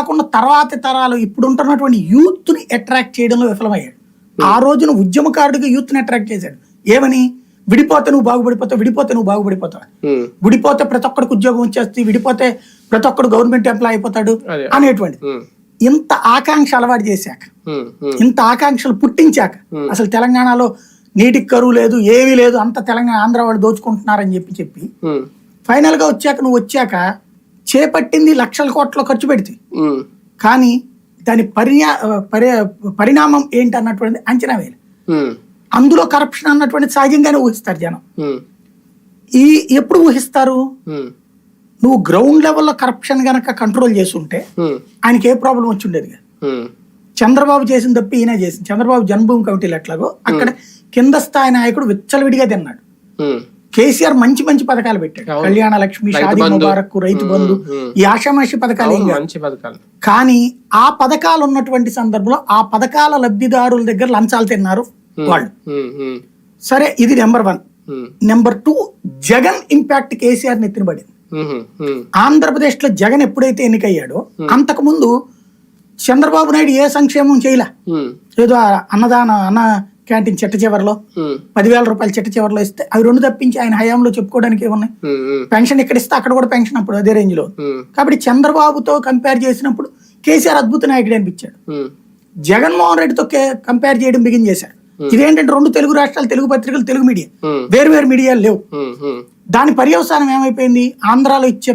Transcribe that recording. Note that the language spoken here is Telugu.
కాకుండా తర్వాత తరాలు ఇప్పుడు ఉంటున్నటువంటి యూత్ని అట్రాక్ట్ చేయడంలో విఫలమయ్యాడు. ఆ రోజున ఉద్యమకారుడిగా యూత్ని అట్రాక్ట్ చేశాడు. ఏమని? విడిపోతే నువ్వు బాగుపడిపోతావు విడిపోతే నువ్వు బాగుపడిపోతావు. ఉమ్, విడిపోతే ప్రతి ఒక్కడికి ఉద్యోగం వచ్చేస్తుంది విడిపోతే ప్రతి ఒక్కడు గవర్నమెంట్ ఎంప్లాయ్ అయిపోతాడు అదే. అనేటువంటిది. ఉమ్, ఇంత ఆకాంక్ష అలవాటు చేశాక ఇంత ఆకాంక్షలు పుట్టించాక అసలు తెలంగాణలో నీటికి కరువు లేదు ఏమీ లేదు అంత తెలంగాణ ఆంధ్ర వాళ్ళు దోచుకుంటున్నారని చెప్పి చెప్పి ఫైనల్గా వచ్చాక నువ్వు వచ్చాక చేపట్టింది లక్షల కోట్ల ఖర్చు పెడితే. కానీ దాని పరిణా పరి పరిణామం ఏంటి అన్నటువంటిది అంచనా వేయాలి. అందులో కరప్షన్ అన్నటువంటిది సహజంగానే ఊహిస్తారు జనం. ఈ ఎప్పుడు ఊహిస్తారు? నువ్వు గ్రౌండ్ లెవెల్లో కరప్షన్ గనక కంట్రోల్ చేస్తుంటే ఆయనకి ఏ ప్రాబ్లం వచ్చి ఉండేది కాదు చంద్రబాబు చేసిన తప్పి ఈయన చేసింది. చంద్రబాబు జన్మభూమి కమిటీలు ఎట్లాగో అక్కడ కింద స్థాయి నాయకుడు విచ్చలవిడిగా తిన్నాడు. కేసీఆర్ మంచి మంచి పథకాలు పెట్టాడు. కళ్యాణ లక్ష్మి షాదీ. ముబారక్ రైతు బంధు. ఈ ఆషామాషి పథకాలు మంచి పథకాలు. కానీ ఆ పథకాలు ఉన్నటువంటి సందర్భంలో ఆ పథకాల లబ్ధిదారుల దగ్గర లంచాలు తిన్నారు వాళ్ళు. సరే ఇది number one. Number two Jagan impact KCR నెత్తిన పడింది. ఆంధ్రప్రదేశ్లో జగన్ ఎప్పుడైతే ఎన్నికయ్యాడో అంతకు ముందు చంద్రబాబు నాయుడు ఏ సంక్షేమం చేయలే. ఏదో అన్నదాన అన్న క్యాంటీన్ చెట్ట చివరిలో పదివేల రూపాయలు చెట్ట చివరిలో ఇస్తే అవి రెండు తప్పించి ఆయన హయాంలో చెప్పుకోవడానికి ఏమున్నాయి? పెన్షన్ ఇక్కడ ఇస్తే అక్కడ కూడా పెన్షన్ అప్పుడు అదే రేంజ్లో కాబట్టి చంద్రబాబుతో కంపేర్ చేసినప్పుడు కేసీఆర్ అద్భుత నాయకుడు అనిపించాడు. జగన్మోహన్ రెడ్డితో కంపేర్ చేయడం బిగిన్ చేశాడు. ఇదేంటంటే రెండు తెలుగు రాష్ట్రాలు తెలుగు పత్రికలు తెలుగు మీడియా. వేరు వేరు మీడియాలు లేవు. దాని పర్యవసానం ఏమైపోయింది? ఆంధ్రాలో ఇచ్చే